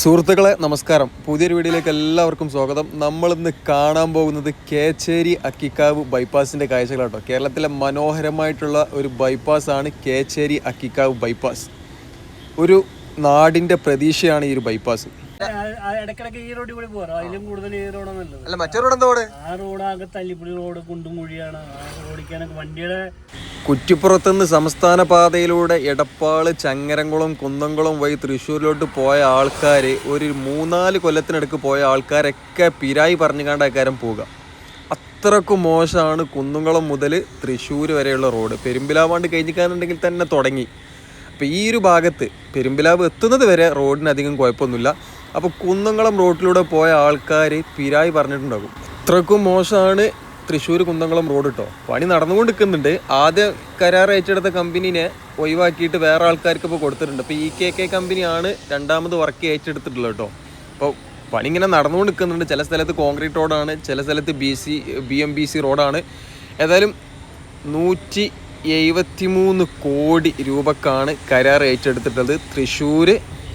സുഹൃത്തുക്കളെ നമസ്കാരം. പുതിയൊരു വീഡിയോയിലേക്ക് എല്ലാവർക്കും സ്വാഗതം. നമ്മളിന്ന് കാണാൻ പോകുന്നത് കേച്ചേരി അക്കിക്കാവ് ബൈപ്പാസിന്റെ കാഴ്ചകളാട്ടോ. കേരളത്തിലെ മനോഹരമായിട്ടുള്ള ഒരു ബൈപ്പാസാണ് കേച്ചേരി അക്കിക്കാവ് ബൈപ്പാസ്. ഒരു നാടിന്റെ പ്രതീക്ഷയാണ് ഈ ഒരു ബൈപ്പാസ്. ഇടക്കിടക്ക് ഈ റോഡിൽ കൂടി പോരാ അതിലും കൂടുതൽ ഈ റോഡാണ് നല്ലത്. അല്ല മറ്റേ റോഡ് എന്താ ആ റോഡാകെ ആകെ തല്ലിപ്പുള്ളി റോഡ് കുണ്ടും കുഴിയാണ്. ആ ഓടിക്കാനൊക്കെ വണ്ടിയുടെ കുറ്റിപ്പുറത്തുനിന്ന് സംസ്ഥാന പാതയിലൂടെ എടപ്പാൾ ചങ്ങരംകുളം കുന്നംകുളം വഴി തൃശ്ശൂരിലോട്ട് പോയ ആൾക്കാർ ഒരു മൂന്നാൽ കൊല്ലത്തിനടുക്ക് പോയ ആൾക്കാരൊക്കെ പിരായി പറഞ്ഞു കണ്ട ആൾക്കാരും പോകാം അത്രക്കും മോശമാണ് കുന്നംകുളം മുതൽ തൃശ്ശൂർ വരെയുള്ള റോഡ്. പെരുമ്പിലാവാണ്ട് കഴിഞ്ഞിക്കാന്നുണ്ടെങ്കിൽ തന്നെ തുടങ്ങി. അപ്പോൾ ഈ ഒരു ഭാഗത്ത് പെരുമ്പിലാവ് എത്തുന്നത് വരെ റോഡിന് അധികം കുഴപ്പമൊന്നുമില്ല. അപ്പോൾ കുന്നംകുളം റോഡിലൂടെ പോയ ആൾക്കാർ പിരായി പറഞ്ഞിട്ടുണ്ടാകും. അത്രക്കും മോശമാണ് തൃശ്ശൂർ കുന്നംകുളം റോഡ് കേട്ടോ പണി നടന്നുകൊണ്ട് നിൽക്കുന്നുണ്ട് ആദ്യം കരാർ ഏറ്റെടുത്ത കമ്പനീനെ ഒഴിവാക്കിയിട്ട് വേറെ ആൾക്കാർക്ക് ഇപ്പോൾ കൊടുത്തിട്ടുണ്ട്. അപ്പോൾ ഇ കെ കെ കമ്പനിയാണ് രണ്ടാമത് വർക്ക് ഏറ്റെടുത്തിട്ടുള്ളത് കേട്ടോ അപ്പോൾ പണി ഇങ്ങനെ നടന്നുകൊണ്ട് നിൽക്കുന്നുണ്ട് ചില സ്ഥലത്ത് കോൺക്രീറ്റ് റോഡാണ് ചില സ്ഥലത്ത് B C B M B C റോഡാണ് ഏതായാലും നൂറ്റി എഴുപത്തി മൂന്ന് കോടി രൂപക്കാണ് കരാർ ഏറ്റെടുത്തിട്ടുള്ളത് തൃശ്ശൂർ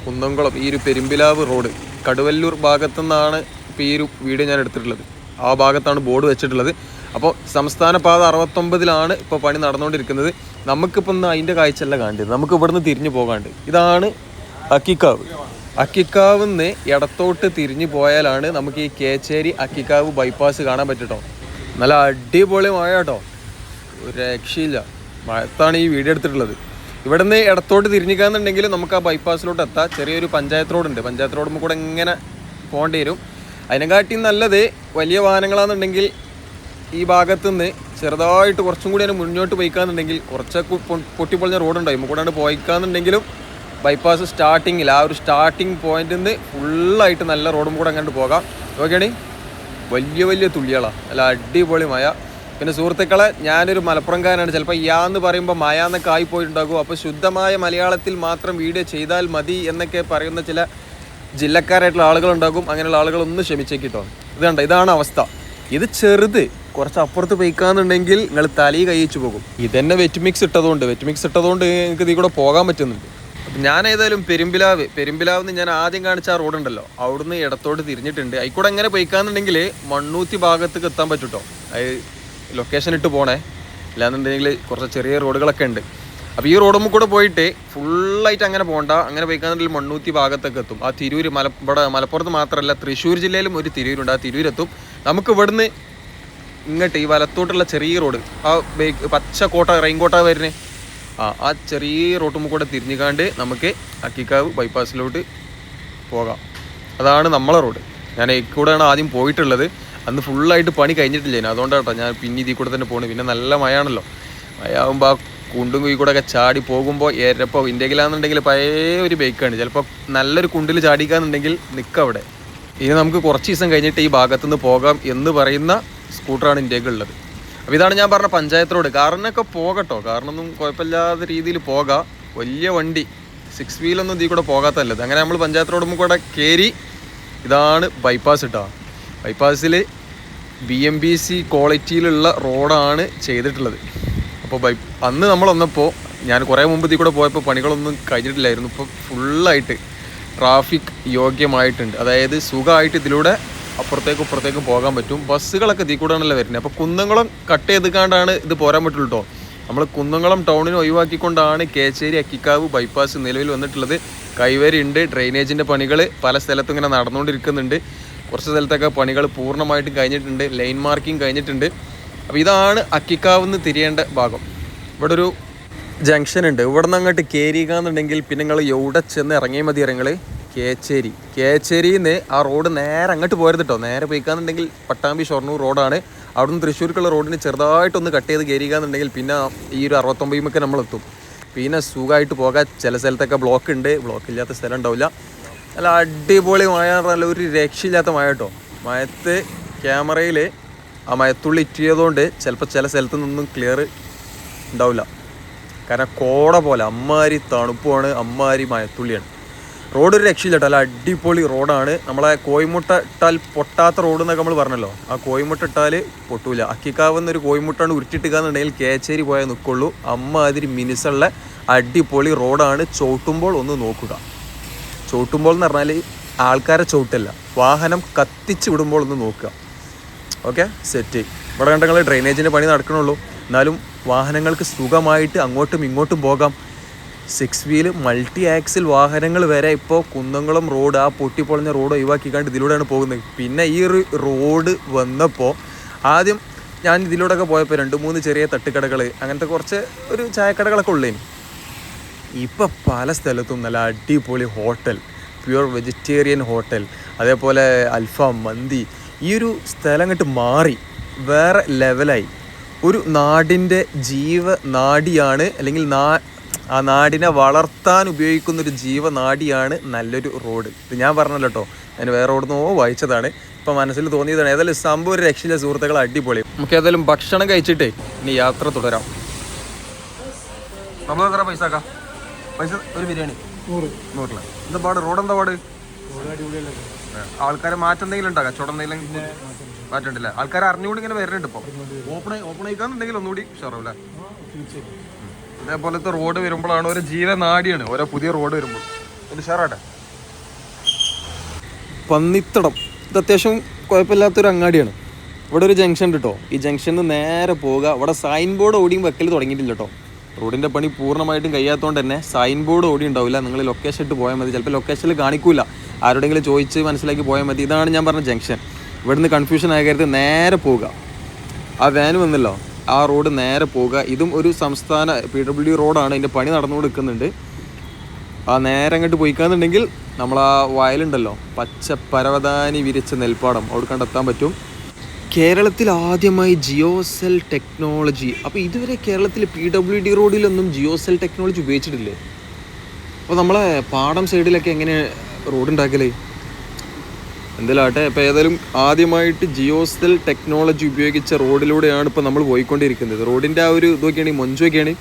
കുന്നംകുളം ഈ ഒരു പെരുമ്പിലാവ് റോഡ് കടുവല്ലൂർ ഭാഗത്തു നിന്നാണ് ഇപ്പോൾ ഈ ഒരു വീഡിയോ ഞാൻ എടുത്തിട്ടുള്ളത്. ആ ഭാഗത്താണ് ബോർഡ് വെച്ചിട്ടുള്ളത്. അപ്പോൾ സംസ്ഥാന പാത അറുപത്തൊമ്പതിലാണ് ഇപ്പോൾ പണി നടന്നുകൊണ്ടിരിക്കുന്നത്. നമുക്കിപ്പോൾ ഒന്ന് അതിന്റെ കാഴ്ചയല്ല കാണേണ്ടത്. നമുക്ക് ഇവിടുന്ന് തിരിഞ്ഞു പോകാണ്ട്. ഇതാണ് അക്കിക്കാവ്. അക്കിക്കാവ് നിന്ന് ഇടത്തോട്ട് തിരിഞ്ഞു പോയാലാണ് നമുക്ക് ഈ കേച്ചേരി അക്കിക്കാവ് ബൈപ്പാസ് കാണാൻ പറ്റട്ടോ. നല്ല അടിപൊളി മഴ കേട്ടോ ഒരു രക്ഷയില്ല. മഴത്താണ് ഈ വീഡിയോ എടുത്തിട്ടുള്ളത്. ഇവിടെ നിന്ന് ഇടത്തോട്ട് തിരിഞ്ഞിക്കാന്നുണ്ടെങ്കിൽ നമുക്ക് ആ ബൈപ്പാസിലോട്ട് എത്താം. ചെറിയൊരു പഞ്ചായത്ത് റോഡുണ്ട്. പഞ്ചായത്ത് റോഡ് കൂടെ ഇങ്ങനെ പോകേണ്ടി വരും. അതിനെക്കാട്ടി നല്ലത് വലിയ വാഹനങ്ങളാണെന്നുണ്ടെങ്കിൽ ഈ ഭാഗത്തു നിന്ന് ചെറുതായിട്ട് കുറച്ചും കൂടി അതിന് മുന്നോട്ട് പോയിക്കാന്നുണ്ടെങ്കിൽ കുറച്ചൊക്കെ പൊട്ടിപ്പൊളിഞ്ഞ റോഡുണ്ടായി കൂടാണ്ട് പോയിക്കാന്നുണ്ടെങ്കിലും ബൈപ്പാസ് സ്റ്റാർട്ടിങ്ങിൽ ആ ഒരു സ്റ്റാർട്ടിങ് പോയിന്റിൽ നിന്ന് ഫുള്ളായിട്ട് നല്ല റോഡും കൂടെ അങ്ങോട്ട് പോകാം. ഓക്കെയാണ് വലിയ വലിയ തുള്ളികളാണ് നല്ല അടിപൊളി മഴ. പിന്നെ സുഹൃത്തുക്കളെ ഞാനൊരു മലപ്പുറംകാരനാണ്. ചിലപ്പോൾ യാ എന്ന് പറയുമ്പോൾ മായാന്നൊക്കെ ആയിപ്പോയിട്ടുണ്ടാകും. അപ്പോൾ ശുദ്ധമായ മലയാളത്തിൽ മാത്രം വീഡിയോ ചെയ്താൽ മതി എന്നൊക്കെ പറയുന്ന ചില ജില്ലക്കാരായിട്ടുള്ള ആളുകളുണ്ടാകും. അങ്ങനെയുള്ള ആളുകളൊന്ന് ക്ഷമിച്ചേക്കിട്ടോ. ഇത് കണ്ട? ഇതാണ് അവസ്ഥ. ഇത് ചെറുത് കുറച്ച് അപ്പുറത്ത് പോയിക്കാന്നുണ്ടെങ്കിൽ നിങ്ങൾ തലി കയ്യിച്ചു പോകും. ഇതന്നെ വെറ്റ് മിക്സ് ഇട്ടതുകൊണ്ട്. വെറ്റ് മിക്സ് ഇട്ടതുകൊണ്ട് നിങ്ങൾക്ക് ഇതിൽ കൂടെ പോകാൻ പറ്റുന്നുണ്ട്. ഞാൻ ഏതായാലും പെരുമ്പിലാവ് പെരുമ്പിലാവ് ഞാൻ ആദ്യം കാണിച്ച ആ റോഡ് ഉണ്ടല്ലോ. അവിടുന്ന് ഇടത്തോട്ട് തിരിഞ്ഞിട്ടുണ്ട്. അതിക്കൂടെ എങ്ങനെ പോയിക്കാന്നുണ്ടെങ്കിൽ മണ്ണൂത്തി ഭാഗത്തേക്ക് എത്താൻ പറ്റൂട്ടോ. ലൊക്കേഷൻ ഇട്ട് പോണേ. അല്ലാന്നുണ്ടെങ്കിൽ കുറച്ച് ചെറിയ റോഡുകളൊക്കെ ഉണ്ട്. അപ്പോൾ ഈ റോഡും കൂടെ പോയിട്ട് ഫുള്ളായിട്ട് അങ്ങനെ പോകണ്ട അങ്ങനെ പോയിക്കാന്നുണ്ടെങ്കിൽ മണ്ണൂത്തി ഭാഗത്തൊക്കെ എത്തും. ആ തിരൂർ മല ഇവിടെ മലപ്പുറത്ത് മാത്രമല്ല തൃശ്ശൂർ ജില്ലയിലും ഒരു തിരൂരുണ്ട്. ആ തിരൂരെത്തും. നമുക്ക് ഇവിടുന്ന് ഇങ്ങോട്ട് ഈ വലത്തോട്ടുള്ള ചെറിയ റോഡ് ആ ബേക്ക് പച്ച കോട്ട റെയിൻകോട്ട വരുന്നത് ആ ആ ചെറിയ റോട്ടും കൂടെ തിരിഞ്ഞുകാണ്ട് നമുക്ക് അക്കിക്കാവ് ബൈപ്പാസിലോട്ട് പോകാം. അതാണ് നമ്മളെ റോഡ്. ഞാൻ കൂടെയാണ് ആദ്യം പോയിട്ടുള്ളത്. അന്ന് ഫുള്ളായിട്ട് പണി കഴിഞ്ഞിട്ടില്ല അതുകൊണ്ടാട്ടോ ഞാൻ പിന്നെ ഇതിൽ കൂടെ തന്നെ പോണു. പിന്നെ നല്ല മഴയാണല്ലോ. മഴയാകുമ്പോൾ ആ കുണ്ടും കുഴി കൂടെ ഒക്കെ ചാടി പോകുമ്പോൾ ഏറെപ്പോ ഇന്ത്യയിലാണെന്നുണ്ടെങ്കിൽ പഴയ ഒരു ബൈക്കാണ് ചിലപ്പോൾ നല്ലൊരു കുണ്ടിൽ ചാടിക്കാന്നുണ്ടെങ്കിൽ നിൽക്കുക അവിടെ. ഇനി നമുക്ക് കുറച്ച് ദിവസം കഴിഞ്ഞിട്ട് ഈ ഭാഗത്തുനിന്ന് പോകാം എന്ന് പറയുന്ന സ്കൂട്ടറാണ് ഇന്ത്യക്കുള്ളത്. അപ്പോൾ ഇതാണ് ഞാൻ പറഞ്ഞ പഞ്ചായത്ത് റോഡ്. കാറിനൊക്കെ പോകട്ടോ. കാറിനൊന്നും കുഴപ്പമില്ലാത്ത രീതിയിൽ പോകാം. വലിയ വണ്ടി. സിക്സ് വീലൊന്നും ഇതിൽ കൂടെ പോകാത്തല്ലത് അങ്ങനെ നമ്മൾ പഞ്ചായത്ത് റോഡും കൂടെ കയറി ഇതാണ് ബൈപ്പാസ് ഇട്ടാ ബൈപ്പാസിൽ ബി എം ബി സി ക്വാളിറ്റിയിലുള്ള റോഡാണ് ചെയ്തിട്ടുള്ളത്. അപ്പോൾ ബൈ അന്ന് നമ്മൾ വന്നപ്പോൾ ഞാൻ കുറേ മുമ്പ് ഇതിൽ കൂടെ പോയപ്പോൾ പണികളൊന്നും കഴിഞ്ഞിട്ടില്ലായിരുന്നു. ഇപ്പോൾ ഫുള്ളായിട്ട് ട്രാഫിക് യോഗ്യമായിട്ടുണ്ട്. അതായത് സുഖമായിട്ട് ഇതിലൂടെ അപ്പുറത്തേക്കും ഇപ്പുറത്തേക്കും പോകാൻ പറ്റും. ബസ്സുകളൊക്കെ ഇതിൽ കൂടെയാണല്ലോ വരുന്നത്. അപ്പോൾ കുന്നംകുളം കട്ട് ചെയ്തുകൊണ്ടാണ് ഇത് പോരാൻ പറ്റുള്ളൂ കേട്ടോ നമ്മൾ കുന്നംകുളം ടൗണിനെ ഒഴിവാക്കിക്കൊണ്ടാണ് കേച്ചേരി അക്കിക്കാവ് ബൈപ്പാസ് നിലവിൽ വന്നിട്ടുള്ളത്. കൈവരി ഉണ്ട് ഡ്രെയിനേജിന്റെ പണികൾ പല സ്ഥലത്തും ഇങ്ങനെ നടന്നുകൊണ്ടിരിക്കുന്നുണ്ട്. കുറച്ച് സ്ഥലത്തൊക്കെ പണികൾ പൂർണമായിട്ടും കഴിഞ്ഞിട്ടുണ്ട് ലൈൻ മാർക്കിംഗ് കഴിഞ്ഞിട്ടുണ്ട്. അപ്പോൾ ഇതാണ് അക്കിക്കാവ് നിന്ന് തിരിയേണ്ട ഭാഗം. ഇവിടെ ഒരു ജംഗ്ഷൻ ഉണ്ട്. ഇവിടെ നിന്ന് അങ്ങോട്ട് കയറിയുക എന്നുണ്ടെങ്കിൽ പിന്നെ നിങ്ങൾ എവിടെ ചെന്ന് ഇറങ്ങിയാൽ മതി ഇറങ്ങൾ കേച്ചേരി. കേച്ചേരിയിൽ നിന്ന് ആ റോഡ് നേരെ അങ്ങോട്ട് പോയത് കേട്ടോ നേരെ പോയിക്കാന്നുണ്ടെങ്കിൽ പട്ടാമ്പി ഷൊർണൂർ റോഡാണ് അവിടുന്ന് തൃശ്ശൂർക്കുള്ള റോഡിന് ചെറുതായിട്ടൊന്ന് കട്ട് ചെയ്ത് കയറിക്കാന്നുണ്ടെങ്കിൽ പിന്നെ ഈ ഒരു അറുപത്തൊമ്പതിമൊക്കെ നമ്മളെത്തും. പിന്നെ സുഖമായിട്ട് പോകാൻ ചില സ്ഥലത്തൊക്കെ ബ്ലോക്ക് ഉണ്ട്. ബ്ലോക്ക് ഇല്ലാത്ത സ്ഥലം ഉണ്ടാവില്ല. നല്ല അടിപൊളി മഴ ഒരു രക്ഷയില്ലാത്ത മഴ കേട്ടോ. മഴത്ത് ക്യാമറയിൽ ആ മഴത്തുള്ളി ഇറ്റിയതുകൊണ്ട് ചിലപ്പോൾ ചില സ്ഥലത്ത് നിന്നും ക്ലിയർ ഉണ്ടാവില്ല. കാരണം കോട പോലെ അമ്മാരി തണുപ്പുമാണ് അമ്മാരി മഴത്തുള്ളിയാണ്. റോഡ് ഒരു രക്ഷയില്ല കേട്ടോ. നല്ല അടിപൊളി റോഡാണ്. നമ്മളെ കോയിമുട്ട ഇട്ടാൽ പൊട്ടാത്ത റോഡ് എന്നൊക്കെ നമ്മൾ പറഞ്ഞല്ലോ. ആ കോയിമുട്ട ഇട്ടാൽ പൊട്ടൂല. അക്കിക്കാവ് എന്നൊരു കോയിമുട്ടാണ് ഉരുട്ടിട്ടുകയെന്നുണ്ടെങ്കിൽ കേച്ചേരി പോയാൽ നിൽക്കുള്ളൂ അമ്മാതിരി മിനിസുള്ള അടിപൊളി റോഡാണ്. ചോട്ടുമ്പോൾ ഒന്ന് നോക്കുക. ചവിട്ടുമ്പോൾ എന്ന് പറഞ്ഞാൽ ആൾക്കാരെ ചവിട്ടല്ല. വാഹനം കത്തിച്ച് വിടുമ്പോൾ ഒന്ന് നോക്കുക. ഓക്കെ സെറ്റ് ഇവിടെ കണ്ടങ്ങൾ ഡ്രെയിനേജിന്റെ പണി നടക്കണുള്ളൂ. എന്നാലും വാഹനങ്ങൾക്ക് സുഖമായിട്ട് അങ്ങോട്ടും ഇങ്ങോട്ടും പോകാം. സിക്സ് വീൽ മൾട്ടി ആക്സിൽ വാഹനങ്ങൾ വരെ ഇപ്പോൾ കുന്നംകുളം റോഡ് ആ പൊട്ടിപ്പൊളഞ്ഞ റോഡ് ഒഴിവാക്കിക്കാണ്ട് ഇതിലൂടെയാണ് പോകുന്നത്. പിന്നെ ഈ ഒരു റോഡ് വന്നപ്പോൾ ആദ്യം ഞാൻ ഇതിലൂടെയൊക്കെ പോയപ്പോൾ രണ്ട് മൂന്ന് ചെറിയ തട്ടുകടകൾ അങ്ങനത്തെ കുറച്ച് ഒരു ചായക്കടകളൊക്കെ ഉള്ളേന്. ഇപ്പം പല സ്ഥലത്തും നല്ല അടിപൊളി ഹോട്ടൽ. Pure vegetarian hotel. അതേപോലെ അൽഫാം മന്തി. ഈ ഒരു സ്ഥലം അങ്ങോട്ട് മാറി. വേറെ ലെവലായി. ഒരു നാടിന്റെ ജീവ നാടിയാണ് അല്ലെങ്കിൽ നാ ആ നാടിനെ വളർത്താൻ ഉപയോഗിക്കുന്ന ഒരു ജീവനാഡിയാണ് നല്ലൊരു റോഡ്. ഇത് ഞാൻ പറഞ്ഞല്ലോ കേട്ടോ ഞാൻ വേറെ റോഡ് നോ വായിച്ചതാണ്. ഇപ്പം മനസ്സിൽ തോന്നിയതാണ്. ഏതായാലും സംഭവം ഒരു രക്ഷയിലെ സുഹൃത്തുക്കൾ അടിപൊളി. നമുക്ക് ഏതായാലും ഭക്ഷണം കഴിച്ചിട്ടേ ഇനി യാത്ര തുടരാം. നമ്മൾ എത്ര പൈസ ആക്കാം? പൈസ ഒരു ബിരിയാണി. നൂറ്. നൂറില്ല എന്താ പാട്? റോഡ് എന്താ പാട്? ആൾക്കാരെ മാറ്റം എന്തെങ്കിലും ഉണ്ടോ? കച്ചവടം എന്തെങ്കിലും മാറ്റമുണ്ടല്ലേ? ആൾക്കാരെ അറിഞ്ഞുകൊണ്ട് ഇങ്ങനെ വരുന്നുണ്ട് ഇപ്പോൾ ഓപ്പൺ ഓപ്പൺ ആയിക്കാന്നുണ്ടെങ്കിൽ ഒന്നുകൂടി ഷുറാവല്ലേ ഇതേപോലത്തെ റോഡ് വരുമ്പോഴാണ് ഒരു ജീവനാടിയാണ്. ഓരോ പുതിയ റോഡ് വരുമ്പോൾ ഇത് ഷാറാട്ടെ പന്നിത്തടം. ഇത് അത്യാവശ്യം കുഴപ്പമില്ലാത്തൊരു അങ്ങാടിയാണ്. ഇവിടെ ഒരു ജംഗ്ഷൻ ഉണ്ട് കേട്ടോ ഈ ജംഗ്ഷനിൽ നിന്ന് നേരെ പോവുക. ഇവിടെ സൈൻ ബോർഡ് ഓടിയും വെക്കൽ തുടങ്ങിയിട്ടില്ല കേട്ടോ റോഡിന്റെ പണി പൂർണമായിട്ടും കഴിയാത്തതുകൊണ്ട് തന്നെ സൈൻ ബോർഡ് ഓടി ഉണ്ടാവില്ല. നിങ്ങൾ ലൊക്കേഷൻ ഇട്ട് പോയാൽ മതി. ചിലപ്പോൾ ലൊക്കേഷനിൽ കാണിക്കൂല. ആരോടെങ്കിലും ചോദിച്ച് മനസ്സിലാക്കി പോയാൽ മതി. ഇതാണ് ഞാൻ പറഞ്ഞ ജംഗ്ഷൻ ഇവിടുന്ന് കൺഫ്യൂഷൻ ആകരുത് നേരെ പോവുക. ആ വാൻ വന്നല്ലോ. ആ റോഡ് നേരെ പോവുക. ഇതും ഒരു സംസ്ഥാന പി ഡബ്ല്യു റോഡാണ് ഇതിന്റെ പണി നടന്നു നിൽക്കുന്നുണ്ട് ആ നേരെ അങ്ങോട്ട് പോയിക്കാന്നുണ്ടെങ്കിൽ നമ്മൾ ആ വയലുണ്ടല്ലോ. പച്ച പരവതാനി വിരിച്ച നെൽപ്പാടം. അവിടെ കണ്ടെത്താൻ പറ്റും. കേരളത്തിൽ ആദ്യമായി ജിയോ സെൽ ടെക്നോളജി. അപ്പോൾ ഇതുവരെ കേരളത്തിൽ പി ഡബ്ല്യു ഡി റോഡിലൊന്നും ജിയോ സെൽ ടെക്നോളജി ഉപയോഗിച്ചിട്ടില്ലേ? അപ്പോൾ നമ്മളെ പാടം സൈഡിലൊക്കെ എങ്ങനെ റോഡ് ഉണ്ടാക്കലേ എന്തിലാട്ടെ ഇപ്പോൾ ഏതായാലും ആദ്യമായിട്ട് ജിയോ സെൽ ടെക്നോളജി ഉപയോഗിച്ച റോഡിലൂടെയാണ് ഇപ്പോൾ നമ്മൾ പോയിക്കൊണ്ടിരിക്കുന്നത്. റോഡിന്റെ ആ ഒരു ഇതൊക്കെയാണ് മൊഞ്ചൊക്കെയാണ്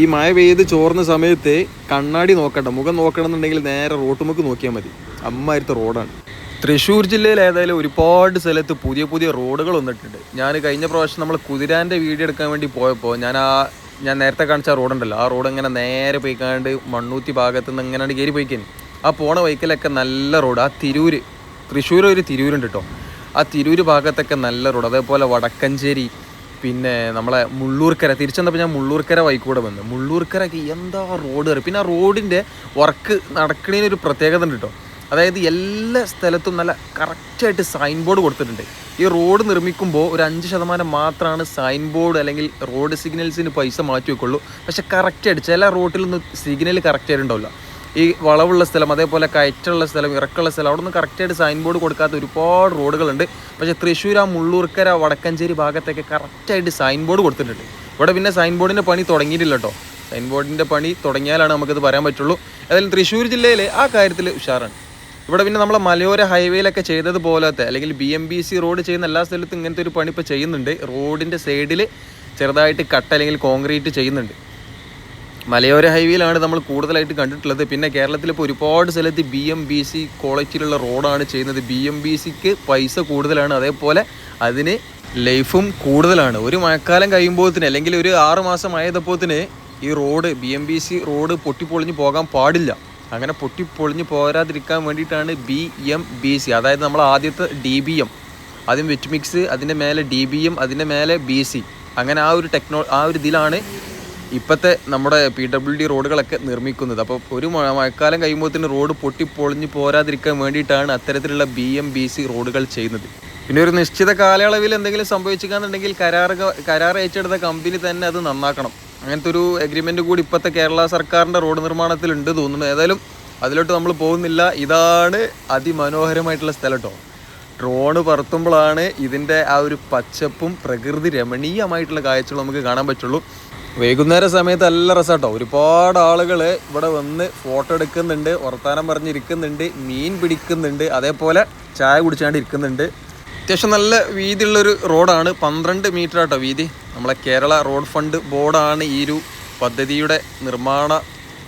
ഈ മഴ പെയ്ത് ചോർന്ന സമയത്ത് കണ്ണാടി നോക്കണ്ട മുഖം നോക്കണമെന്നുണ്ടെങ്കിൽ നേരെ റോട്ടുമുക്ക് നോക്കിയാൽ മതി. അമ്മായിരത്തെ റോഡാണ്. തൃശ്ശൂർ ജില്ലയിൽ ഏതായാലും ഒരുപാട് സ്ഥലത്ത് പുതിയ പുതിയ റോഡുകൾ വന്നിട്ടുണ്ട്. ഞാൻ കഴിഞ്ഞ പ്രാവശ്യം നമ്മൾ കുതിരാന്റെ വീഡിയോ എടുക്കാൻ വേണ്ടി പോയപ്പോൾ ഞാൻ ആ ഞാൻ നേരത്തെ കാണിച്ച ആ റോഡുണ്ടല്ലോ ആ റോഡ് ഇങ്ങനെ നേരെ പോയിക്കാണ്ട് മണ്ണൂത്തി ഭാഗത്ത് നിന്ന് ഇങ്ങനെ കയറി പോയിക്കാൻ ആ പോണ വൈക്കലൊക്കെ നല്ല റോഡ്. ആ തിരൂർ തൃശ്ശൂർ ഒരു തിരൂരുണ്ട് കേട്ടോ ആ തിരൂർ ഭാഗത്തൊക്കെ നല്ല റോഡ്. അതേപോലെ വടക്കഞ്ചേരി പിന്നെ നമ്മളെ മുള്ളൂർക്കര. തിരിച്ചെന്നപ്പോൾ ഞാൻ മുള്ളൂർക്കര വൈക്കൂടെ വന്നു. മുള്ളൂർക്കരക്ക് എന്താ റോഡ് കയറി പിന്നെ ആ റോഡിന്റെ വർക്ക് നടക്കണേനൊരു പ്രത്യേകത ഉണ്ട് കേട്ടോ അതായത് എല്ലാ സ്ഥലത്തും നല്ല കറക്റ്റായിട്ട് സൈൻ ബോർഡ് കൊടുത്തിട്ടുണ്ട്. ഈ റോഡ് നിർമ്മിക്കുമ്പോൾ ഒരു അഞ്ച് ശതമാനം മാത്രമാണ് സൈൻ ബോർഡ് അല്ലെങ്കിൽ റോഡ് സിഗ്നൽസിന് പൈസ മാറ്റി വെക്കുള്ളൂ പക്ഷേ കറക്റ്റായിട്ട് ചില റോട്ടിലൊന്നും സിഗ്നൽ കറക്റ്റായിട്ട് ഉണ്ടാവില്ല ഈ വളവുള്ള സ്ഥലം അതേപോലെ കയറ്റുള്ള സ്ഥലം ഇറക്കുള്ള സ്ഥലം അവിടെ നിന്ന് കറക്റ്റായിട്ട് സൈൻ ബോർഡ് കൊടുക്കാത്ത ഒരുപാട് റോഡുകളുണ്ട്. പക്ഷേ തൃശ്ശൂർ ആ മുള്ളൂർക്കര വടക്കഞ്ചേരി ഭാഗത്തൊക്കെ കറക്റ്റായിട്ട് സൈൻ ബോർഡ് കൊടുത്തിട്ടുണ്ട്. ഇവിടെ പിന്നെ സൈൻ ബോർഡിന്റെ പണി തുടങ്ങിയിട്ടില്ല കേട്ടോ. സൈൻ ബോർഡിന്റെ പണി തുടങ്ങിയാലാണ് നമുക്കിത് പറയാൻ പറ്റുള്ളൂ. ഏതായാലും തൃശ്ശൂർ ജില്ലയിൽ ആ കാര്യത്തിൽ ഉഷാറാണ്. ഇവിടെ പിന്നെ നമ്മളെ മലയോര ഹൈവേയിലൊക്കെ ചെയ്തതുപോലത്തെ അല്ലെങ്കിൽ B M B C road ചെയ്യുന്ന എല്ലാ സ്ഥലത്തും ഇങ്ങനത്തെ ഒരു പണി ഇപ്പോൾ ചെയ്യുന്നുണ്ട്. റോഡിന്റെ സൈഡിൽ ചെറുതായിട്ട് കട്ട അല്ലെങ്കിൽ കോൺക്രീറ്റ് ചെയ്യുന്നുണ്ട്. മലയോര ഹൈവേയിലാണ് നമ്മൾ കൂടുതലായിട്ട് കണ്ടിട്ടുള്ളത്. പിന്നെ കേരളത്തിൽ ഇപ്പോൾ ഒരുപാട് സ്ഥലത്ത് ബി എം ബി സി ക്വാളിറ്റിയിലുള്ള റോഡാണ് ചെയ്യുന്നത്. ബി എം ബി സിക്ക് പൈസ കൂടുതലാണ്. അതേപോലെ അതിന് ലൈഫും കൂടുതലാണ്. ഒരു മഴക്കാലം കഴിയുമ്പോഴത്തിന് അല്ലെങ്കിൽ ഒരു ആറ് മാസം ആയതപ്പോത്തിന് ഈ road B M B C road പൊട്ടിപ്പൊളിഞ്ഞ് പോകാൻ പാടില്ല. അങ്ങനെ പൊട്ടി പൊളിഞ്ഞ് പോരാതിരിക്കാൻ വേണ്ടിയിട്ടാണ് ബി എം ബി സി അതായത് നമ്മൾ ആദ്യത്തെ ഡി ബി എം ആദ്യം വെറ്റ് മിക്സ് അതിന്റെ മേലെ ഡി ബി എം അതിന്റെ മേലെ ബി സി അങ്ങനെ ആ ഒരു ടെക്നോ ആ ഒരു ഇതിലാണ് ഇപ്പോഴത്തെ നമ്മുടെ പി ഡബ്ല്യു ഡി റോഡുകളൊക്കെ നിർമ്മിക്കുന്നത്. അപ്പോൾ ഒരു മഴക്കാലം കഴിയുമ്പോഴത്തേന് റോഡ് പൊട്ടി പൊട്ടിപ്പൊളിഞ്ഞ് പോരാതിരിക്കാൻ വേണ്ടിയിട്ടാണ് അത്തരത്തിലുള്ള ബി എം ബി സി റോഡുകൾ ചെയ്യുന്നത്. പിന്നെ ഒരു നിശ്ചിത കാലയളവിൽ എന്തെങ്കിലും സംഭവിച്ചിക്കാന്നുണ്ടെങ്കിൽ കരാർ കരാർ ഏറ്റെടുത്ത കമ്പനി തന്നെ അത് നന്നാക്കണം. അങ്ങനത്തെ ഒരു എഗ്രിമെന്റ് കൂടി ഇപ്പോഴത്തെ കേരള സർക്കാരിന്റെ റോഡ് നിർമ്മാണത്തിലുണ്ട് തോന്നുന്നു. ഏതായാലും അതിലോട്ട് നമ്മൾ പോകുന്നില്ല. ഇതാണ് അതിമനോഹരമായിട്ടുള്ള സ്ഥലം കേട്ടോ ഡ്രോണ് പറത്തുമ്പോഴാണ് ഇതിന്റെ ആ ഒരു പച്ചപ്പും പ്രകൃതി രമണീയമായിട്ടുള്ള കാഴ്ചകൾ നമുക്ക് കാണാൻ പറ്റുള്ളൂ. വൈകുന്നേര സമയത്ത് നല്ല രസമാട്ടോ ഒരുപാട് ആളുകൾ ഇവിടെ വന്ന് ഫോട്ടോ എടുക്കുന്നുണ്ട് വർത്താനം പറഞ്ഞിരിക്കുന്നുണ്ട് മീൻ പിടിക്കുന്നുണ്ട് അതേപോലെ ചായ കുടിച്ചാണ്ട് ഇരിക്കുന്നുണ്ട് അത്യാവശ്യം നല്ല വീതിയുള്ളൊരു റോഡാണ്. പന്ത്രണ്ട് മീറ്റർ ആട്ടോ വീതി. നമ്മളെ കേരള റോഡ് ഫണ്ട് ബോർഡാണ് ഈ ഒരു പദ്ധതിയുടെ നിർമ്മാണ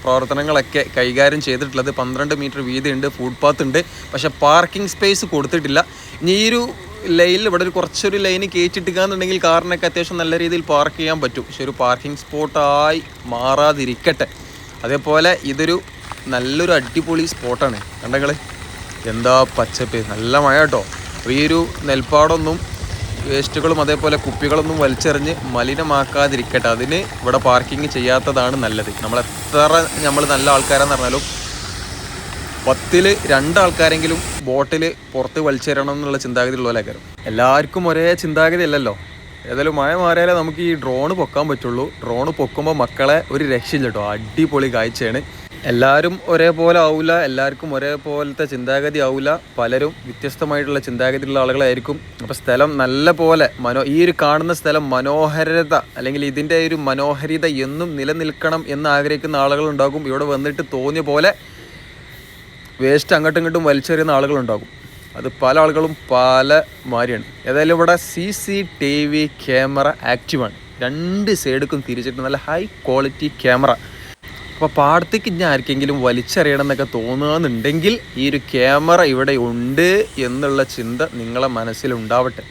പ്രവർത്തനങ്ങളൊക്കെ കൈകാര്യം ചെയ്തിട്ടുള്ളത്. പന്ത്രണ്ട് മീറ്റർ വീതിയുണ്ട് ഫുട്പാത്ത് ഉണ്ട്. പക്ഷെ പാർക്കിംഗ് സ്പേസ് കൊടുത്തിട്ടില്ല. ഇനി ഈ ഒരു ലൈനിൽ ഇവിടെ ഒരു കുറച്ചൊരു ലൈന് കയറ്റിട്ടുകയെന്നുണ്ടെങ്കിൽ കാറിനൊക്കെ അത്യാവശ്യം നല്ല രീതിയിൽ പാർക്ക് ചെയ്യാൻ പറ്റും. പക്ഷെ ഒരു പാർക്കിംഗ് സ്പോട്ടായി മാറാതിരിക്കട്ടെ. അതേപോലെ ഇതൊരു നല്ലൊരു അടിപൊളി സ്പോട്ടാണ് കണ്ടങ്ങൾ എന്താ പച്ചപ്പ്? നല്ല മഴ കേട്ടോ അപ്പോൾ ഈ ഒരു നെൽപ്പാടൊന്നും വേസ്റ്റുകളും അതേപോലെ കുപ്പികളൊന്നും വലിച്ചെറിഞ്ഞ് മലിനമാക്കാതിരിക്കട്ടെ. അതിന് ഇവിടെ പാർക്കിംഗ് ചെയ്യാത്തതാണ് നല്ലത്. നമ്മൾ എത്ര നമ്മൾ നല്ല ആൾക്കാരാന്ന് പറഞ്ഞാലും പത്തിൽ രണ്ടാൾക്കാരെങ്കിലും ബോട്ടിൽ പുറത്ത് വലിച്ചെറിയണം എന്നുള്ള ചിന്താഗതി ഉള്ളവരാക്കാരും എല്ലാവർക്കും ഒരേ ചിന്താഗതി അല്ലല്ലോ. ഏതായാലും മഴ മാറിയാലേ നമുക്ക് ഈ ഡ്രോണ് പൊക്കാൻ പറ്റുള്ളൂ. ഡ്രോണ് പൊക്കുമ്പോൾ മക്കളെ ഒരു രക്ഷയില്ല കേട്ടോ. അടിപൊളി കാഴ്ചയാണ്. എല്ലാവരും ഒരേപോലെ ആവില്ല എല്ലാവർക്കും ഒരേപോലത്തെ ചിന്താഗതി ആവില്ല പലരും വ്യത്യസ്തമായിട്ടുള്ള ചിന്താഗതിയുള്ള ആളുകളായിരിക്കും. അപ്പോൾ സ്ഥലം നല്ല പോലെ മനോ ഈ ഒരു കാണുന്ന സ്ഥലം മനോഹരത അല്ലെങ്കിൽ ഇതിന്റെ ഒരു മനോഹരിത എന്നും നിലനിൽക്കണം എന്ന് ആഗ്രഹിക്കുന്ന ആളുകളുണ്ടാകും. ഇവിടെ വന്നിട്ട് തോന്നിയ പോലെ വേസ്റ്റ് അങ്ങോട്ടും ഇങ്ങോട്ടും വലിച്ചെറിയുന്ന ആളുകളുണ്ടാകും. അത് പല ആളുകളും പല മാരിയാണ്. ഏതായാലും ഇവിടെ C C T V camera ആക്റ്റീവാണ്. രണ്ട് സൈഡുക്കും തിരിച്ചിട്ട് നല്ല ഹൈ ക്വാളിറ്റി ക്യാമറ അപ്പോൾ പാടത്തേക്ക് ഇനി ആർക്കെങ്കിലും വലിച്ചെറിയണം എന്നൊക്കെ തോന്നുകയെന്നുണ്ടെങ്കിൽ ഈ ഒരു ക്യാമറ ഇവിടെ ഉണ്ട് എന്നുള്ള ചിന്ത നിങ്ങളെ മനസ്സിലുണ്ടാവട്ടെ.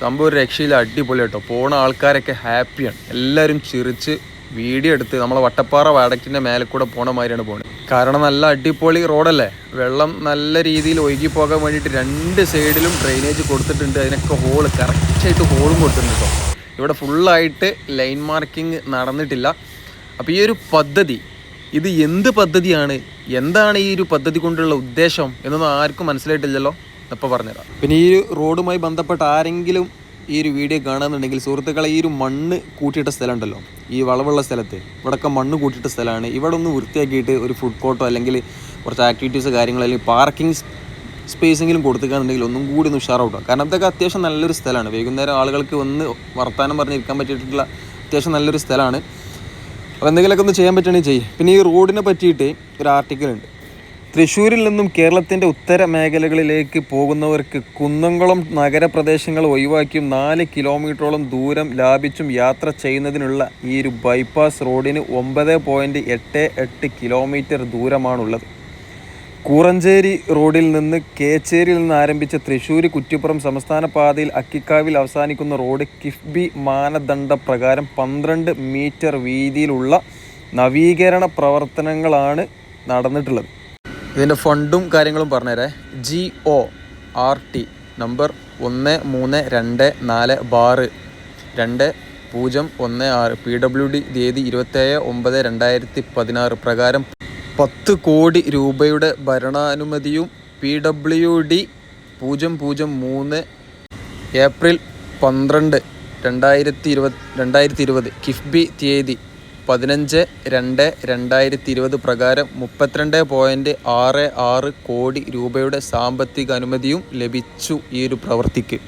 സംഭവം രക്ഷയിൽ അടിപൊളി കേട്ടോ. പോണ ആൾക്കാരൊക്കെ ഹാപ്പിയാണ്. എല്ലാവരും ചിരിച്ച് വീഡിയോ എടുത്ത് നമ്മളെ വട്ടപ്പാറ വാടക്കിന്റെ മേലെ കൂടെ പോണ മാതിരിയാണ് പോകുന്നത് കാരണം നല്ല അടിപൊളി റോഡല്ലേ? വെള്ളം നല്ല രീതിയിൽ ഒഴുകി പോകാൻ വേണ്ടിയിട്ട് രണ്ട് സൈഡിലും ഡ്രെയിനേജ് കൊടുത്തിട്ടുണ്ട്. അതിനൊക്കെ ഹോൾ കറക്റ്റായിട്ട് ഹോളും കൊടുത്തിട്ടുണ്ട് കേട്ടോ. ഇവിടെ ഫുള്ളായിട്ട് ലൈൻ മാർക്കിംഗ് നടന്നിട്ടില്ല. അപ്പോൾ ഈ ഒരു പദ്ധതി ഇത് എന്ത് പദ്ധതിയാണ്? എന്താണ് ഈ ഒരു പദ്ധതി കൊണ്ടുള്ള ഉദ്ദേശം എന്നൊന്നും ആർക്കും മനസ്സിലായിട്ടില്ലല്ലോ? ഇപ്പോൾ പറഞ്ഞുതരാം. പിന്നെ ഈ ഒരു റോഡുമായി ബന്ധപ്പെട്ട ആരെങ്കിലും ഈ ഒരു വീഡിയോ കാണുന്നുണ്ടെങ്കിൽ സുഹൃത്തുക്കളെ ഈ ഒരു മണ്ണ് കൂട്ടിയിട്ട സ്ഥലം ഉണ്ടല്ലോ ഈ വളവുള്ള സ്ഥലത്ത്. ഇവിടെയൊക്കെ മണ്ണ് കൂട്ടിയിട്ട സ്ഥലമാണ്. ഇവിടെ ഒന്ന് വൃത്തിയാക്കിയിട്ട് ഒരു ഫുഡ് കോർട്ടോ അല്ലെങ്കിൽ കുറച്ച് ആക്ടിവിറ്റീസ് കാര്യങ്ങൾ അല്ലെങ്കിൽ പാർക്കിംഗ് സ്പേസെങ്കിലും കൊടുത്തുകയാണെന്നുണ്ടെങ്കിൽ ഒന്നും കൂടി ഒന്ന് ഉഷാറാവട്ടോ. കാരണം ഇതൊക്കെ അത്യാവശ്യം നല്ലൊരു സ്ഥലമാണ്. വൈകുന്നേരം ആളുകൾക്ക് ഒന്ന് വർത്തമാനം പറഞ്ഞിരിക്കാൻ പറ്റിയിട്ടുള്ള അത്യാവശ്യം നല്ലൊരു സ്ഥലമാണ്. അപ്പോൾ എന്തെങ്കിലുമൊക്കെ ഒന്ന് ചെയ്യാൻ പറ്റുകയാണെങ്കിൽ ചെയ്യും. പിന്നെ ഈ റോഡിനെ പറ്റിയിട്ട് ഒരു ആർട്ടിക്കിൾ ഉണ്ട്. തൃശ്ശൂരിൽ നിന്നും കേരളത്തിന്റെ ഉത്തര മേഖലകളിലേക്ക് പോകുന്നവർക്ക് കുന്നംകുളം നഗരപ്രദേശങ്ങൾ ഒഴിവാക്കിയും നാല് കിലോമീറ്ററോളം ദൂരം ലാഭിച്ചും യാത്ര ചെയ്യുന്നതിനുള്ള ഈ ഒരു ബൈപ്പാസ് റോഡിന് ഒമ്പത് പോയിന്റ് എട്ട് എട്ട് കിലോമീറ്റർ ദൂരമാണുള്ളത്. കൂറഞ്ചേരി റോഡിൽ നിന്ന് കേച്ചേരിയിൽ നിന്ന് ആരംഭിച്ച തൃശ്ശൂർ കുറ്റിപ്പുറം സംസ്ഥാന പാതയിൽ അക്കിക്കാവിൽ അവസാനിക്കുന്ന റോഡ് കിഫ്ബി മാനദണ്ഡ പ്രകാരം പന്ത്രണ്ട് മീറ്റർ വീതിയിലുള്ള നവീകരണ പ്രവർത്തനങ്ങളാണ് നടന്നിട്ടുള്ളത്. ഇതിന്റെ ഫണ്ടും കാര്യങ്ങളും പറഞ്ഞുതരാം. G O R T number ഒന്ന് മൂന്ന് രണ്ട് നാല് ബാറ് രണ്ട് പൂജ്യം ഒന്ന് ആറ്. പി ഡബ്ല്യു ഡി തീയതി ഇരുപത്തേഴ് ഒമ്പത് രണ്ടായിരത്തി പതിനാറ്. പ്രകാരം പത്ത് കോടി രൂപയുടെ ഭരണാനുമതിയും പി ഡബ്ല്യു ഡി പൂജ്യം പൂജ്യം മൂന്ന് ഏപ്രിൽ പന്ത്രണ്ട് രണ്ടായിരത്തി ഇരുപത് രണ്ടായിരത്തി ഇരുപത് കിഫ്ബി തീയതി പതിനഞ്ച് രണ്ട് രണ്ടായിരത്തി ഇരുപത് പ്രകാരം മുപ്പത്തിരണ്ട് പോയിന്റ് ആറ് ആറ് കോടി രൂപയുടെ സാമ്പത്തിക അനുമതിയും ലഭിച്ചു ഈ ഒരു പ്രവൃത്തിക്ക്.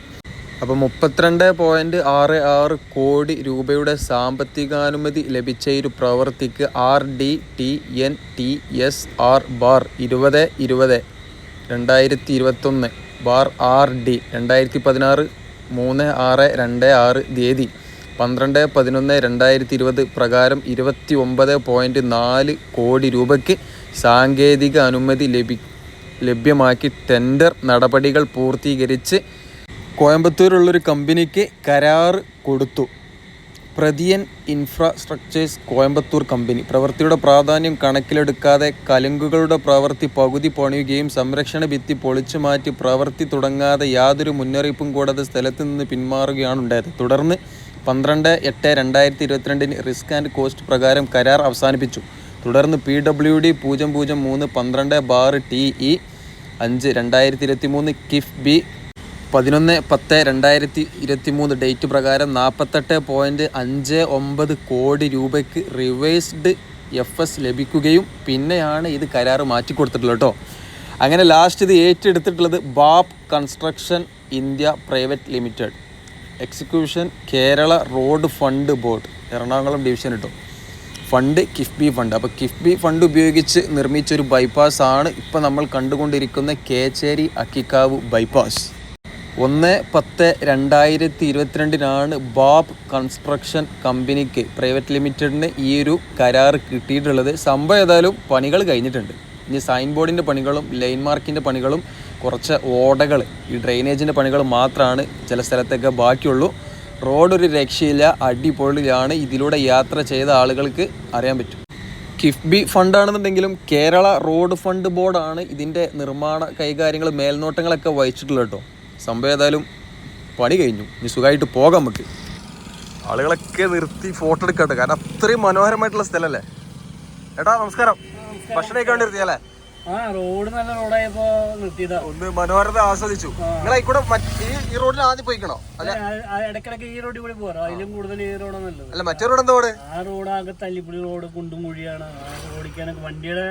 അപ്പോൾ മുപ്പത്തിരണ്ട് പോയിന്റ് ആറ് ആറ് കോടി രൂപയുടെ സാമ്പത്തികാനുമതി ലഭിച്ച ഒരു പ്രവൃത്തിക്ക് R D T N T S R bar ഇരുപത് ഇരുപത് രണ്ടായിരത്തി ഇരുപത്തൊന്ന് ബാർ ആർ ഡി രണ്ടായിരത്തി പതിനാറ് മൂന്ന് ആറ് രണ്ട് ആറ് തീയതി പന്ത്രണ്ട് പതിനൊന്ന് രണ്ടായിരത്തി ഇരുപത് പ്രകാരം ഇരുപത്തി ഒമ്പത് പോയിന്റ് നാല് കോടി രൂപയ്ക്ക് സാങ്കേതിക അനുമതി ലഭി ലഭ്യമാക്കി ടെൻഡർ നടപടികൾ പൂർത്തീകരിച്ച് കോയമ്പത്തൂരുള്ളൊരു കമ്പനിക്ക് കരാർ കൊടുത്തു. പ്രതിയൻ ഇൻഫ്രാസ്ട്രക്ചേഴ്സ് കോയമ്പത്തൂർ കമ്പനി. പ്രവൃത്തിയുടെ പ്രാധാന്യം കണക്കിലെടുക്കാതെ കലുങ്കുകളുടെ പ്രവൃത്തി പകുതി പണിയുകയും സംരക്ഷണ ഭിത്തി പൊളിച്ചു മാറ്റി പ്രവൃത്തി തുടങ്ങാതെ യാതൊരു മുന്നറിയിപ്പും കൂടാതെ സ്ഥലത്ത് നിന്ന് പിന്മാറുകയാണ് ഉണ്ടായത്. തുടർന്ന് പന്ത്രണ്ട് എട്ട് രണ്ടായിരത്തി ഇരുപത്തിരണ്ടിന് റിസ്ക് ആൻഡ് കോസ്റ്റ് പ്രകാരം കരാർ അവസാനിപ്പിച്ചു. തുടർന്ന് പി ഡബ്ല്യു ഡി പൂജ്യം പൂജ്യം മൂന്ന് പന്ത്രണ്ട് ബാർ ടി ഇ അഞ്ച് രണ്ടായിരത്തി ഇരുപത്തി മൂന്ന് കിഫ് ബി പതിനൊന്ന് പത്ത് രണ്ടായിരത്തി ഇരുപത്തി മൂന്ന് ഡേറ്റ് പ്രകാരം നാൽപ്പത്തെട്ട് പോയിന്റ് അഞ്ച് ഒമ്പത് കോടി രൂപയ്ക്ക് റിവേഴ്സ്ഡ് എഫ് എസ് ലഭിക്കുകയും പിന്നെയാണ് ഇത് കരാർ മാറ്റി കൊടുത്തിട്ടുള്ളത് കേട്ടോ. അങ്ങനെ ലാസ്റ്റ് ഇത് ഏറ്റെടുത്തിട്ടുള്ളത് ബാബ് construction India private limited. Execution Kerala road fund board Ernakulam division കിട്ടും. Fund KIIFB fund. അപ്പോൾ കിഫ്ബി ഫണ്ട് ഉപയോഗിച്ച് നിർമ്മിച്ചൊരു ബൈപ്പാസ് ആണ് ഇപ്പോൾ നമ്മൾ കണ്ടുകൊണ്ടിരിക്കുന്ന കേച്ചേരി അക്കിക്കാവ് ബൈപ്പാസ് ഒന്ന് പത്ത് രണ്ടായിരത്തി ഇരുപത്തിരണ്ടിനാണ് ബാബ് കൺസ്ട്രക്ഷൻ കമ്പനിക്ക് പ്രൈവറ്റ് ലിമിറ്റഡിന് ഈ ഒരു കരാർ കിട്ടിയിട്ടുള്ളത്. സംഭവം ഏതായാലും പണികൾ കഴിഞ്ഞിട്ടുണ്ട്. ഇനി സൈൻ ബോർഡിന്റെ പണികളും ലൈൻ മാർക്കിന്റെ പണികളും കുറച്ച് ഓടകൾ ഈ ഡ്രെയിനേജിന്റെ പണികൾ മാത്രമാണ് ചില സ്ഥലത്തൊക്കെ ബാക്കിയുള്ളൂ. റോഡ് ഒരു രക്ഷയില്ല അടിപൊളിയാണ്. ഇതിലൂടെ യാത്ര ചെയ്ത ആളുകൾക്ക് അറിയാൻ പറ്റും. കിഫ്ബി ഫണ്ടാണെന്നുണ്ടെങ്കിലും കേരള റോഡ് ഫണ്ട് ബോർഡാണ് ഇതിന്റെ നിർമ്മാണ കൈകാര്യങ്ങൾ മേൽനോട്ടങ്ങളൊക്കെ വഹിച്ചിട്ടുള്ളത് കേട്ടോ. സംഭവം ഏതായാലും പണി കഴിഞ്ഞു. ഇനി സുഖമായിട്ട് പോകാം നമുക്ക്. ആളുകളൊക്കെ നിർത്തി ഫോട്ടോ എടുക്കട്ടെ. കാരണം അത്രയും മനോഹരമായിട്ടുള്ള സ്ഥലമല്ലേ? ഏട്ടാ നമസ്കാരം. ഭക്ഷണം കഴിക്കാൻ നിർത്തിയല്ലേ ആ റോഡ് നല്ല റോഡായപ്പോ നിർത്തിയതാ. ഒന്ന് മനോഹരത ആസ്വദിച്ചു. നിങ്ങൾ ആയിക്കൂടെ ഈ റോഡിൽ ആദ്യം പോയിക്കണോ? അല്ല? ആ- ആ ഇടക്കിടക്ക് ഈ റോഡിൽ കൂടി പോരാ അതിലും കൂടുതൽ ഈ റോഡാണ് നല്ലത്. അല്ല മറ്റേ റോഡ് എന്താ റോഡ് ആ റോഡ് ആകെ തല്ലിപ്പുളി റോഡ് കുണ്ടും കുഴിയാണ് ആ ഓടിക്കാനൊക്കെ വണ്ടിയുടെ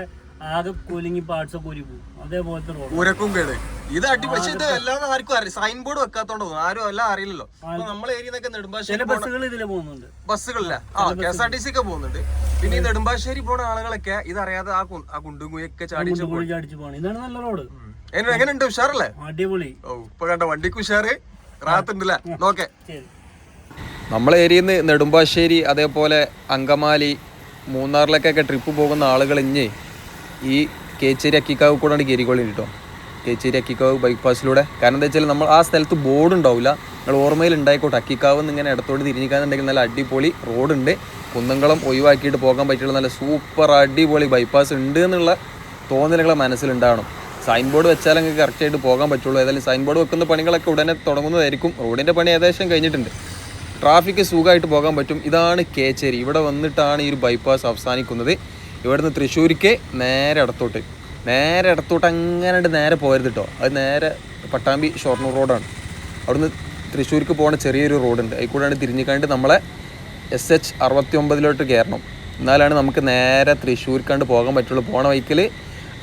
ആകെ കുലുങ്ങി പാർട്സ് ഒക്കെ ഊരി പോകും അതേപോലത്തെ റോഡ് ഊരക്കും കേട്. ഇത് അടി പക്ഷെ ഇത് എല്ലാവരും ആർക്കും അറിയാം സൈൻ ബോർഡ് വെക്കാത്തോണ്ട്. ആരും എല്ലാം അറിയില്ലല്ലോ. നമ്മൾ നമ്മളെ ഏരിയന്നൊക്കെ നെടുമ്പാശ്ശേരി ബസ്സുകൾ ഇതിൽ പോകുന്നുണ്ട്. ബസ്സുകളില്ല ആ K S R T C ഒക്കെ പോകുന്നുണ്ട്. പിന്നെ ഈ നെടുമ്പാശ്ശേരി പോണ ആളുകളൊക്കെ ഇതറിയാതെ ആ ആ കുണ്ടും കുയൊക്കെ ചാടിച്ച് പോകണം ഇതാണ് നല്ല റോഡ് എങ്ങനെ എങ്ങനെയുണ്ട്? ഉഷാറല്ലേ? അടിപൊളി. ഓ ഇപ്പൊ കണ്ട വണ്ടിക്ക് ഉഷാറ്. റാത്തുണ്ടല്ലേ നോക്കെ. നമ്മളെ ഏരിയയിൽ നിന്ന് നെടുമ്പാശ്ശേരി അതേപോലെ അങ്കമാലി മൂന്നാറിലേക്കൊക്കെ ട്രിപ്പ് പോകുന്ന ആളുകൾ ഇഞ്ഞ് ഈ കേച്ചേരി അക്കിക്കാവ് കൂടെ കയറിക്കോളി കേട്ടോ. കേച്ചേരി അക്കിക്കാവ് ബൈപ്പാസിലൂടെ കാരണം എന്താ വെച്ചാൽ നമ്മൾ ആ സ്ഥലത്ത് ബോർഡ് ഉണ്ടാവില്ല നിങ്ങൾ ഓർമ്മയിൽ ഉണ്ടായിക്കോട്ടെ അക്കിക്കാവ് എന്ന് ഇങ്ങനെ ഇടത്തോട്ട് തിരിഞ്ഞിക്കാന്നുണ്ടെങ്കിൽ നല്ല അടിപൊളി റോഡുണ്ട് കുന്നംകുളം ഒഴിവാക്കിയിട്ട് പോകാൻ പറ്റിയുള്ള നല്ല സൂപ്പർ അടിപൊളി ബൈപ്പാസ് ഉണ്ട് എന്നുള്ള തോന്നലുകൾ മനസ്സിലുണ്ടാവണം. സൈൻ ബോർഡ് വെച്ചാൽ നിങ്ങൾക്ക് കറക്റ്റായിട്ട് പോകാൻ പറ്റുള്ളൂ. ഏതായാലും സൈൻ ബോർഡ് വെക്കുന്ന പണികളൊക്കെ ഉടനെ തുടങ്ങുന്നതായിരിക്കും. റോഡിന്റെ പണി ഏകദേശം കഴിഞ്ഞിട്ടുണ്ട്. ട്രാഫിക് സുഖമായിട്ട് പോകാൻ പറ്റും. ഇതാണ് കേച്ചേരി. ഇവിടെ വന്നിട്ടാണ് ഈ ഒരു ബൈപ്പാസ് അവസാനിക്കുന്നത്. ഇവിടുന്ന് തൃശ്ശൂർക്ക് നേരെ ഇടത്തോട്ട്. നേരെ ഇടത്തോട്ട് അങ്ങനെ നേരെ പോരുത് കേട്ടോ അത് നേരെ പട്ടാമ്പി ഷൊർണൂർ റോഡാണ്. അവിടുന്ന് തൃശ്ശൂർക്ക് പോകുന്ന ചെറിയൊരു റോഡുണ്ട്. അതിൽ കൂടെയാണ് തിരിഞ്ഞിക്കാണ്ട് നമ്മളെ എസ് എച്ച് അറുപത്തി ഒമ്പതിലോട്ട് കയറണം. എന്നാലാണ് നമുക്ക് നേരെ തൃശ്ശൂർക്കാണ്ട് പോകാൻ പറ്റുള്ളൂ. പോണ വൈക്കിൽ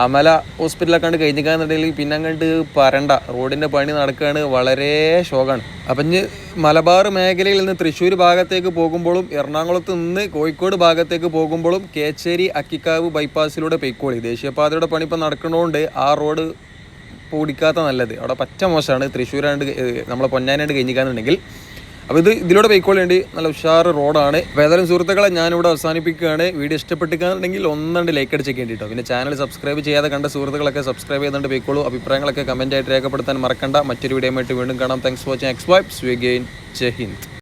അമല ഹോസ്പിറ്റലൊക്കെ കഴിഞ്ഞിക്കാന്നുണ്ടെങ്കിൽ പിന്നെ അങ്ങോട്ട് പറണ്ട റോഡിന്റെ പണി നടക്കുകയാണ്. വളരെ ശോകമാണ്. അപ്പം ഇനി മലബാർ മേഖലയിൽ നിന്ന് തൃശ്ശൂർ ഭാഗത്തേക്ക് പോകുമ്പോഴും എറണാകുളത്ത് നിന്ന് കോഴിക്കോട് ഭാഗത്തേക്ക് പോകുമ്പോഴും കേച്ചേരി അക്കിക്കാവ് ബൈപ്പാസിലൂടെ പൊയ്ക്കോളി. ദേശീയപാതയുടെ പണി ഇപ്പം നടക്കുന്നതുകൊണ്ട് ആ റോഡ് പൊടിക്കാത്ത നല്ലത്. അവിടെ പച്ച മോശമാണ്. തൃശ്ശൂരാണ്ട് നമ്മളെ പൊന്നാനായിട്ട് കഴിഞ്ഞിക്കാന്നുണ്ടെങ്കിൽ അപ്പോൾ ഇത് ഇതിലൂടെ പോയിക്കൊള്ളേണ്ടി നല്ല ഉഷാർ റോഡാണ്. അപ്പോൾ സുഹൃത്തുക്കളെ ഞാനിവിടെ അവസാനിപ്പിക്കുകയാണ്. വീഡിയോ ഇഷ്ടപ്പെട്ടിക്കാന്നുണ്ടെങ്കിൽ ഒന്നണ്ട് ലൈക്ക് അടിച്ച് കേട്ടിട്ടോ പിന്നെ ചാനൽ സബ്സ്ക്രൈബ് ചെയ്യാതെ കണ്ട സുഹൃത്തുക്കളൊക്കെ സബ്സ്ക്രൈബ് ചെയ്തുകൊണ്ട് പോയിക്കോളൂ അഭിപ്രായങ്ങളൊക്കെ കമന്റായിട്ട് രേഖപ്പെടുത്താൻ മറക്കണ്ട. മറ്റൊരു വീഡിയോ ആയിട്ട് വീണ്ടും കാണാം. Thanks for watching X vibes we gain Jai Hind